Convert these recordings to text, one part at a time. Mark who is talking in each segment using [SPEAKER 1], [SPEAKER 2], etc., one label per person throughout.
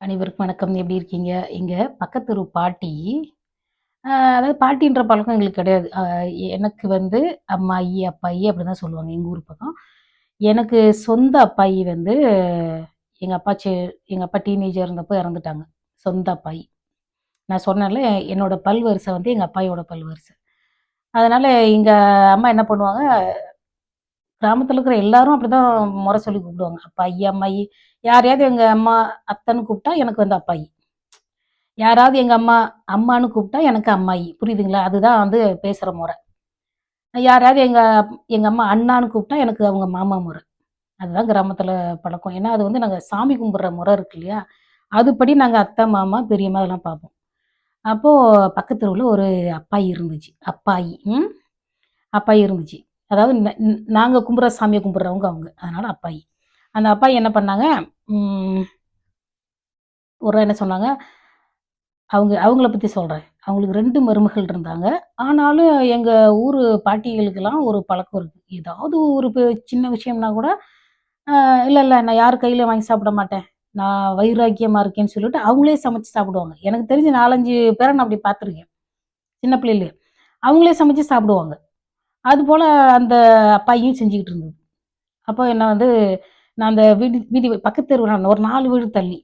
[SPEAKER 1] அனைவருக்கும் வணக்கம். எப்படி இருக்கீங்க? எங்கள் பக்கத்து தெரு பாட்டி, அதாவது பாட்டின்ற பழக்கம் எங்களுக்கு கிடையாது. எனக்கு வந்து அம்மாயி, அப்பாயி அப்படிதான் சொல்லுவாங்க எங்கள் ஊர் பக்கம். எனக்கு சொந்த அப்பாயி வந்து எங்கள் அப்பா செ எங்கள் அப்பா டீனேஜர் இருந்தப்போ இறந்துட்டாங்க. சொந்த அப்பாயி. நான் சொன்னேன்ல, என்னோடய பல் வரிசை வந்து எங்கள் அப்பாயோட பல் வரிசை. அதனால் எங்கள் அம்மா என்ன பண்ணுவாங்க, கிராமத்தில் இருக்கிற எல்லாரும் அப்படி தான் முறை சொல்லி கூப்பிடுவாங்க. அப்பாயி, அம்மாயி. யாரையாவது எங்க அம்மா அத்தைன்னு கூப்பிட்டா எனக்கு வந்து அப்பாயி. யாராவது எங்க அம்மா அம்மான்னு கூப்பிட்டா எனக்கு அம்மாயி. புரியுதுங்களா? அதுதான் வந்து பேசுற முறை யாராவது எங்க எங்க அம்மா அண்ணான்னு கூப்பிட்டா எனக்கு அவங்க மாமா முறை அதுதான் கிராமத்துல பழக்கம். ஏன்னா, அது வந்து நாங்க சாமி கும்பிடுற முறை இருக்கு இல்லையா? அதுபடி நாங்க அத்தை, மாமா, பெரியம்மா அதெல்லாம் பார்ப்போம். அப்போ பக்கத்து ஒரு அப்பாயி இருந்துச்சு. அப்பாயி. ம். அப்பாயி இருந்துச்சு. அதாவது நாங்கள் ந நாங்க கும்பிட்றவங்க கும்பிடுறவங்க அவங்க. அதனால அப்பாயி. அந்த அப்பா என்ன பண்ணாங்க, ஒரு என்ன சொன்னாங்க, அவங்க அவங்கள பற்றி சொல்கிறேன் அவங்களுக்கு ரெண்டு மருமகள் இருந்தாங்க. ஆனாலும் எங்கள் ஊர் பாட்டிகளுக்கெல்லாம் ஒரு பழக்கம் இருக்குது ஏதாவது ஒரு சின்ன விஷயம்னா கூட, இல்லை இல்லை நான் யார் கையில் வாங்கி சாப்பிட மாட்டேன். நான் வைராக்கியமாக இருக்கேன்னு சொல்லிட்டு அவங்களே சமைச்சு சாப்பிடுவாங்க. எனக்கு தெரிஞ்சு நாலஞ்சு பேரை நான் அப்படி பார்த்துருக்கேன். சின்ன பிள்ளையிலே அவங்களே சமைச்சு சாப்பிடுவாங்க. அதுபோல் அந்த அப்பாயும் செஞ்சுக்கிட்டு இருந்தது. அப்போ என்ன வந்து நான் அந்த வீடு வீதி பக்கத்து தெருவு நான் ஒரு நாலு வீடு தள்ளி.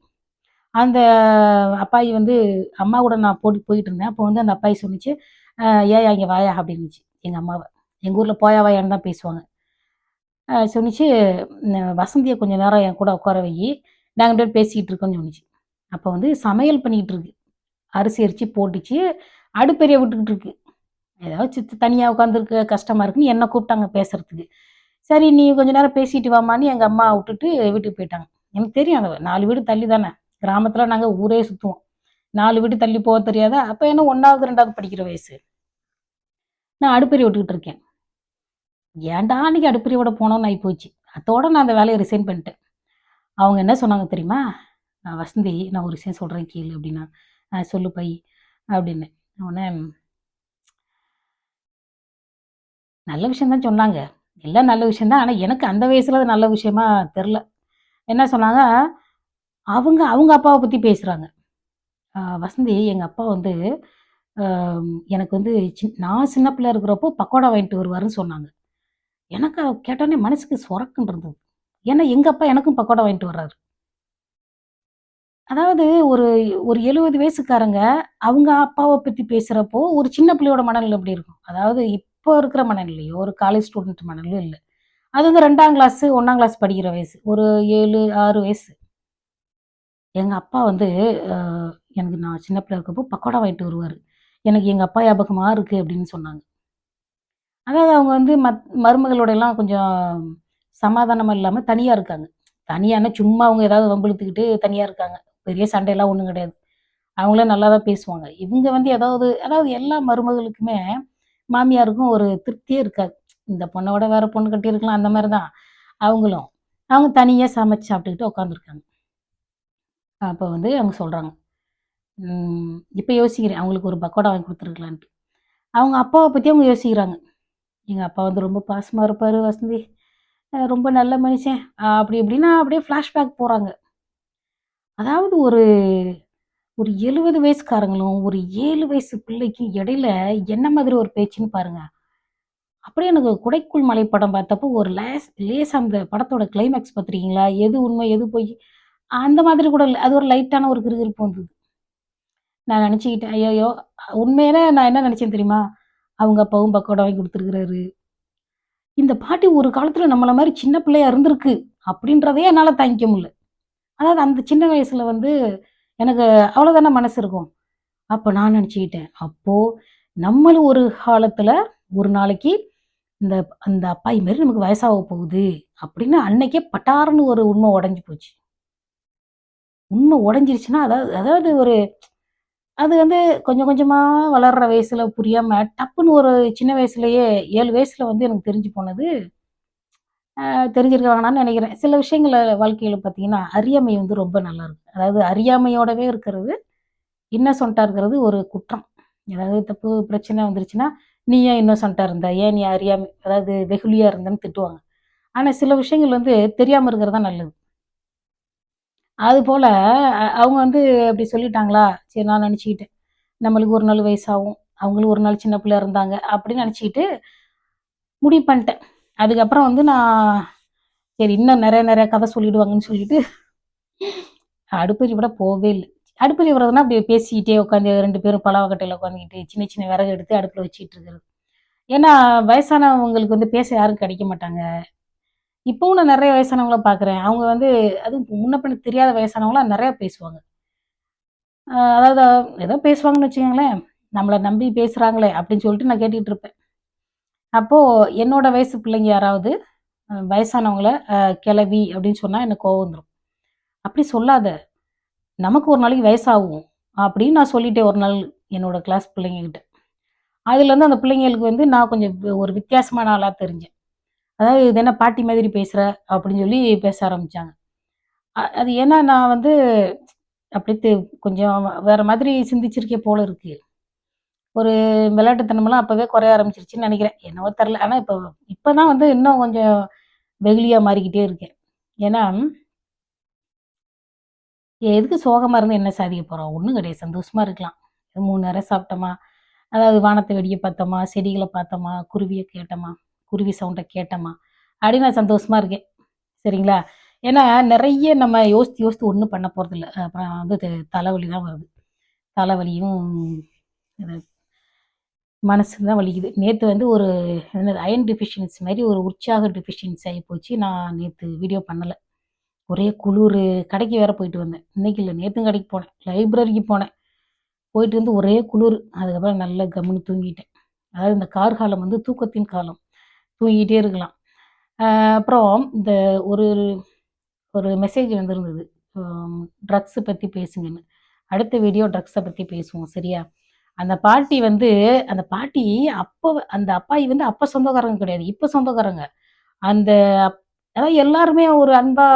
[SPEAKER 1] அந்த அப்பாயி வந்து அம்மா கூட நான் போட்டி போயிட்டு இருந்தேன். அப்போ வந்து அந்த அப்பாயி சொன்னிச்சு ஏயா இங்கே வாயா" அப்படின்னுச்சு எங்கள் அம்மாவை எங்கள் ஊரில் போயா வாயான்னு தான் பேசுவாங்க. சொன்னிச்சு வசந்தியை கொஞ்சம் நேரம் என் கூட உட்கார வை நாங்கள் பேர் பேசிக்கிட்டு இருக்கோம்னு" சொன்னிச்சு அப்போ வந்து சமையல் பண்ணிக்கிட்டு இருக்கு. அரிசி அரிச்சு போட்டுச்சு. அடுப்பெரிய விட்டுக்கிட்டு இருக்கு. ஏதாவது சித்து தனியாக உட்காந்துருக்க கஷ்டமாக இருக்குன்னு என்ன கூப்பிட்டாங்க பேசுறதுக்கு. சரி நீ கொஞ்ச நேரம் பேசிட்டு வாமான்னு எங்கள் அம்மா விட்டுட்டு வீட்டுக்கு போயிட்டாங்க. எனக்கு தெரியும் அந்த நாலு வீடு தள்ளி தானே. கிராமத்தில் நாங்கள் ஊரே சுற்றுவோம் நாலு வீடு தள்ளி போக தெரியாதா? அப்போ என்ன 1வது, 2வது படிக்கிற வயசு. நான் அடுப்பறி விட்டுக்கிட்டு இருக்கேன். ஏன்டா அன்னைக்கு அடுப்பெரிய விட ஆகி போச்சு அதோட நான் அந்த வேலையை ரிசைன் பண்ணிட்டேன். அவங்க என்ன சொன்னாங்க தெரியுமா? நான் வசந்தி நான் ஒரு விஷயம் சொல்கிறேன் கேளு" அப்படின்னா சொல்லு பை" அப்படின்னு உடனே நல்ல விஷயம் தான் சொன்னாங்க. எல்லாம் நல்ல விஷயம் தான். எனக்கு அந்த வயசுல அது நல்ல விஷயமா தெரில என்ன சொன்னாங்க, அவங்க அவங்க அப்பாவை பற்றி பேசுகிறாங்க வசந்தி எங்கள் அப்பா வந்து எனக்கு வந்து சின் நான் சின்ன பிள்ளை இருக்கிறப்போ பக்கோடா வாங்கிட்டு வருவாருன்னு" சொன்னாங்க. எனக்கு கேட்டோன்னே மனசுக்கு சொரக்குன்னு இருந்தது. ஏன்னா எங்கள் அப்பா எனக்கும் பக்கோடா வாங்கிட்டு வர்றாரு. அதாவது ஒரு ஒரு 70 வயசுக்காரங்க அவங்க அப்பாவை பற்றி பேசுகிறப்போ ஒரு சின்ன பிள்ளையோட மனநிலை எப்படி இருக்கும்? அதாவது இப் இப்போ இருக்கிற மனநிலையோ, ஒரு காலேஜ் ஸ்டூடெண்ட் மனநிலையோ இல்லை அது வந்து ரெண்டாம் கிளாஸ், ஒன்றாம் கிளாஸ் படிக்கிற வயசு. ஒரு 7, 6 வயசு. எங்கள் அப்பா வந்து எனக்கு நான் சின்ன பிள்ளை இருக்கப்போ பக்கோடா வாங்கிட்டு வருவார் எனக்கு எங்கள் அப்பா ஞாபகமாக இருக்குது அப்படின்னு சொன்னாங்க. அதாவது அவங்க வந்து மத் மருமகளோடலாம் கொஞ்சம் சமாதானமாக இல்லாமல் தனியாக இருக்காங்க. தனியான சும்மா அவங்க ஏதாவது வம்பழுத்துக்கிட்டு இழுத்துக்கிட்டு இருக்காங்க. பெரிய சண்டையெல்லாம் ஒன்றும் கிடையாது. அவங்களே நல்லா தான் பேசுவாங்க. இவங்க வந்து ஏதாவது அதாவது எல்லா மருமகளுக்குமே மாமியாருக்கும் ஒரு திருப்தியே இருக்காது. இந்த பொண்ணை விட வேற பொண்ணு கட்டியிருக்கலாம் அந்த மாதிரி தான் அவங்களும். அவங்க தனியாக சமைச்சு சாப்பிட்டுக்கிட்டு உட்காந்துருக்காங்க. அப்போ வந்து அவங்க சொல்கிறாங்க இப்போ யோசிக்கிறேன் அவங்களுக்கு ஒரு பக்கோடா வாங்கி கொடுத்துருக்கலான்ட்டு அவங்க அப்பாவை பற்றி அவங்க யோசிக்கிறாங்க. எங்கள் அப்பா வந்து ரொம்ப பாசமாக இருப்பார் வசந்தி. ரொம்ப நல்ல மனுஷன். அப்படி இப்படின்னா அப்படியே ஃப்ளாஷ்பேக் போகிறாங்க அதாவது ஒரு ஒரு 70 வயசுக்காரங்களும், ஒரு ஏழு வயசு பிள்ளைக்கும் இடையில என்ன மாதிரி ஒரு பேச்சுன்னு பாருங்க. அப்படியே எனக்கு குடைக்குள் மலை படம் பார்த்தப்போ ஒரு லேஸ் லேஸ் அந்த படத்தோட கிளைமேக்ஸ் பார்த்துருக்கீங்களா? எது உண்மை, எது போய் அந்த மாதிரி கூட அது ஒரு லைட்டான ஒரு கிருகிருப்பு வந்தது. நான் நினச்சிக்கிட்டேன் ஐயோ உண்மையில நான் என்ன நினச்சேன் தெரியுமா? அவங்க அப்பாவும் பக்கோட வாங்கி கொடுத்துருக்குறாரு இந்த பாட்டி ஒரு காலத்தில் நம்மள மாதிரி சின்ன பிள்ளையா இருந்திருக்கு. அப்படின்றதே என்னால் தாங்கிக்க முடியல. அதாவது அந்த சின்ன வயசுல வந்து எனக்கு அவ்வளோதானே மனசு இருக்கும். அப்போ நான் நினச்சிக்கிட்டேன் அப்போ நம்மளும் ஒரு காலத்தில் ஒரு நாளைக்கு இந்த அந்த அப்பாய் மாரி நமக்கு வயசாக போகுது. அப்படின்னு அன்னைக்கே பட்டாருன்னு ஒரு உண்மை உடஞ்சி போச்சு. உண்மை உடஞ்சிருச்சுன்னா அதாவது அதாவது ஒரு அது வந்து கொஞ்சம் கொஞ்சமாக வளர்ற வயசில் புரியாமல் டப்புன்னு ஒரு சின்ன வயசுலயே ஏழு வயசில் வந்து எனக்கு தெரிஞ்சு போனது, அ நினைக்கிறேன் சில விஷயங்கள வாழ்க்கையில் பார்த்தீங்கன்னா, அறியாமை வந்து ரொம்ப நல்லாருக்கும். அதாவது அறியாமையோடவே இருக்கிறது, இன்னசொண்ட்டாக இருக்கிறது ஒரு குற்றம். ஏதாவது தப்பு பிரச்சனை வந்துருச்சுன்னா, "நீ ஏன் இன்னசொண்ட்டாக இருந்தா ஏன் நீ அறியாமை அதாவது வெகுளியா இருந்தன்னு" திட்டுவாங்க. ஆனால் சில விஷயங்கள் வந்து தெரியாமல் இருக்கிறது தான் நல்லது. அதுபோல் அவங்க வந்து அப்படி சொல்லிட்டாங்களா சரி நான் நினச்சிக்கிட்டேன் நம்மளுக்கு ஒரு நாள் வயசாகும் அவங்களும் ஒரு நாள் சின்ன பிள்ளை இருந்தாங்க அப்படின்னு நினச்சிக்கிட்டு முடிவு பண்ணிட்டேன் அதுக்கப்புறம் வந்து நான் சரி இன்னும் நிறைய நிறைய கதை சொல்லிடுவாங்கன்னு சொல்லிட்டு அடுப்பறி விட போவே இல்லை. அடுப்பறி விடுறதுனா அப்படி பேசிக்கிட்டே உட்காந்து ரெண்டு பேரும் பலவக்கட்டையில் உட்காந்துக்கிட்டு சின்ன சின்ன விறகு எடுத்து அடுப்பில் வச்சுட்டு இருக்கிறது. ஏன்னா வயசானவங்களுக்கு வந்து பேச யாரும் கிடைக்க மாட்டாங்க. இப்போவும் நான் நிறைய வயசானவங்கள பார்க்குறேன் அவங்க வந்து அதுவும் முன்ன பின்ன தெரியாத வயசானவங்களாம் நிறையா பேசுவாங்க. அதாவது ஏதோ பேசுவாங்கன்னு வச்சுக்கோங்களேன். நம்மளை நம்பி பேசுகிறாங்களே அப்படின்னு சொல்லிட்டு நான் கேட்டுக்கிட்டு இருப்பேன். அப்போது என்னோட வயசு பிள்ளைங்க யாராவது வயசானவங்கள கிளவி அப்படின்னு சொன்னால் எனக்கு கோவம் வந்துடும் அப்படி சொல்லாத. நமக்கு ஒரு நாளைக்கு வயசாகும் அப்படின்னு நான் சொல்லிட்டேன் ஒரு நாள் என்னோட கிளாஸ் பிள்ளைங்ககிட்ட அதுலேருந்து அந்த பிள்ளைங்களுக்கு வந்து நான் கொஞ்சம் ஒரு வித்தியாசமான ஆளாக தெரிஞ்சேன். அதாவது இது என்ன பாட்டி மாதிரி பேசுகிற அப்படின்னு சொல்லி பேச ஆரம்பித்தாங்க அது ஏன்னா நான் வந்து அப்படி தெ- கொஞ்சம் வேற மாதிரி சிந்திச்சிருக்கே போல இருக்கு. ஒரு விளையாட்டுத்தனமெல்லாம் அப்போவே குறைய ஆரம்பிச்சிருச்சுன்னு நினைக்கிறேன். என்னவோ தெரில ஆனால் இப்போ இப்போ தான் வந்து இன்னும் கொஞ்சம் வெகுளியாக மாறிக்கிட்டே இருக்கேன். ஏன்னா எதுக்கு சோகமாக இருந்து என்ன சாதிக்க போகிறோம் ஒன்றும் கிடையாது. சந்தோஷமாக இருக்கலாம். மூணு நேரம் சாப்பிட்டோமா? அதாவது வானத்தை வெடியை பார்த்தோமா? செடிகளை பார்த்தோமா? குருவியை கேட்டோமா? குருவி சவுண்டை கேட்டோமா? அப்படின்னு நான் சந்தோஷமாக இருக்கேன். சரிங்களா? ஏன்னா நிறைய நம்ம யோசித்து யோசித்து ஒன்றும் பண்ண போகிறதில்ல அப்புறம் வந்து தலைவலி தான் வருது. தலைவலியும் மனசு தான் வலிக்குது. நேற்று வந்து ஒரு என்னது அயன் டிஃபிஷியன்சி மாதிரி ஒரு உற்சாக டிஃபிஷியன்சி ஆகி போச்சு. நான் நேற்று வீடியோ பண்ணலை. ஒரே குளிர் கடைக்கு வேற போயிட்டு வந்தேன். இன்னைக்கு இல்லை நேற்றும் கடைக்கு போனேன். லைப்ரரிக்கு போனேன். போயிட்டு வந்து ஒரே குளிர். அதுக்கப்புறம் நல்லா கம்முன்னு தூங்கிட்டேன். அதாவது இந்த கார் காலம் வந்து தூக்கத்தின் காலம். தூங்கிட்டே இருக்கலாம். அப்புறம் இந்த ஒரு ஒரு மெசேஜ் வந்திருந்தது. ட்ரக்ஸை பற்றி பேசுங்கன்னு. அடுத்த வீடியோ ட்ரக்ஸை பற்றி பேசுவோம். சரியா? அந்த பாட்டி வந்து அந்த பாட்டி அப்போ அந்த அப்பாயி வந்து அப்போ சொந்தக்காரங்க கிடையாது இப்போ சொந்தக்காரங்க. அந்த அப்- அதாவது எல்லாருமே ஒரு அன்பா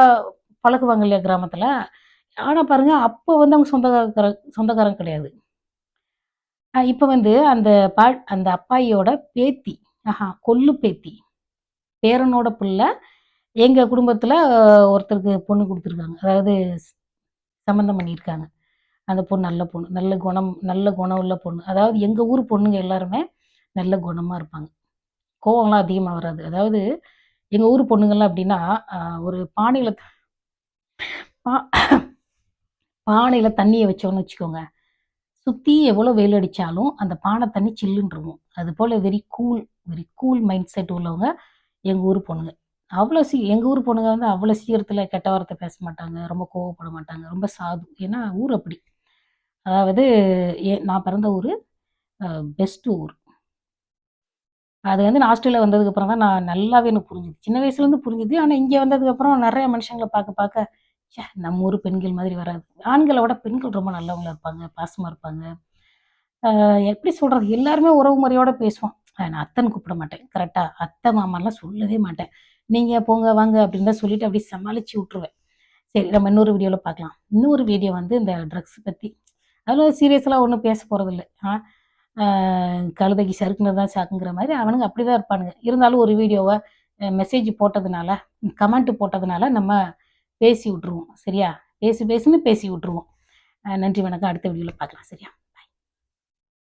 [SPEAKER 1] பழகுவாங்க இல்லையா கிராமத்தில். ஆனால் பாருங்க அப்போ வந்து அவங்க சொந்தக்கார சொந்தக்காரங்க கிடையாது. இப்போ வந்து அந்த பா அந்த அப்பாயியோட பேத்தி ஆஹா கொள்ளு பேத்தி பேரனோட பிள்ளை எங்கள் குடும்பத்தில் ஒருத்தருக்கு பொண்ணு கொடுத்துருக்காங்க. அதாவது சம்மந்தம் பண்ணியிருக்காங்க. அந்த பொண்ணு நல்ல பொண்ணு நல்ல குணம் நல்ல குணம் உள்ள பொண்ணு. அதாவது எங்கள் ஊர் பொண்ணுங்க எல்லாருமே நல்ல குணமாக இருப்பாங்க. கோவம்லாம் அதிகமாக வராது. அதாவது எங்கள் ஊர் பொண்ணுங்கள்லாம் அப்படின்னா ஒரு பானையில் பா பானையில் தண்ணியை வச்சோன்னு வச்சுக்கோங்க. சுற்றி எவ்வளோ வெயில் அடித்தாலும் அந்த பானை தண்ணி சில்லுன்னு அது போல் very cool very cool mind set உள்ளவங்க எங்கள் ஊர் பொண்ணுங்க. அவ்வளோ சீ எங்கள் ஊர் பொண்ணுங்க வந்து அவ்வளோ சீக்கிரத்தில் கெட்ட வார்த்தை பேச மாட்டாங்க ரொம்ப கோவப்பட மாட்டாங்க ரொம்ப சாது. ஏன்னா ஊர் அப்படி. அதாவது ஏ நான் பிறந்த ஊர் பெஸ்ட் ஊர். அது வந்து நான் ஆஸ்திரேலியா வந்ததுக்கப்புறம் தான் நான் நல்லாவே எனக்கு புரிஞ்சுது. சின்ன வயசுலேருந்து புரிஞ்சுது. ஆனால் இங்கே வந்ததுக்கப்புறம் நிறைய மனுஷங்களை பார்க்க பார்க்க ச்சே நம்ம ஊர் பெண்கள் மாதிரி வராது. ஆண்களை விட பெண்கள் ரொம்ப நல்லவங்களா இருப்பாங்க பாசமாக இருப்பாங்க. எப்படி சொல்கிறது எல்லாருமே உறவு முறையோடு பேசுவோம். நான் அத்தைன்னு கூப்பிட மாட்டேன். கரெக்டாக அத்தை மாமாலாம் சொல்லவே மாட்டேன். நீங்கள் போங்க வாங்க அப்படின்னு தான் சொல்லிட்டு அப்படியே சமாளித்து விட்ருவேன் சரி நம்ம இன்னொரு வீடியோவில் பார்க்கலாம். இன்னொரு வீடியோ வந்து இந்த ட்ரக்ஸ் பற்றி அதில் சீரியஸ்லாம் ஒன்றும் பேச போகிறதில்ல ஆ கழுதைக்கு சறுக்குனது தான் சாக்குங்கிற மாதிரி அவனுங்க அப்படி தான் இருப்பானுங்க. இருந்தாலும் ஒரு வீடியோவை மெசேஜ் போட்டதுனால கமெண்ட் போட்டதுனால நம்ம பேசி விட்ருவோம் சரியா? பேசி பேசின்னு பேசி விட்ருவோம் நன்றி வணக்கம். அடுத்த வீடியோவில் பார்க்கலாம் சரியா?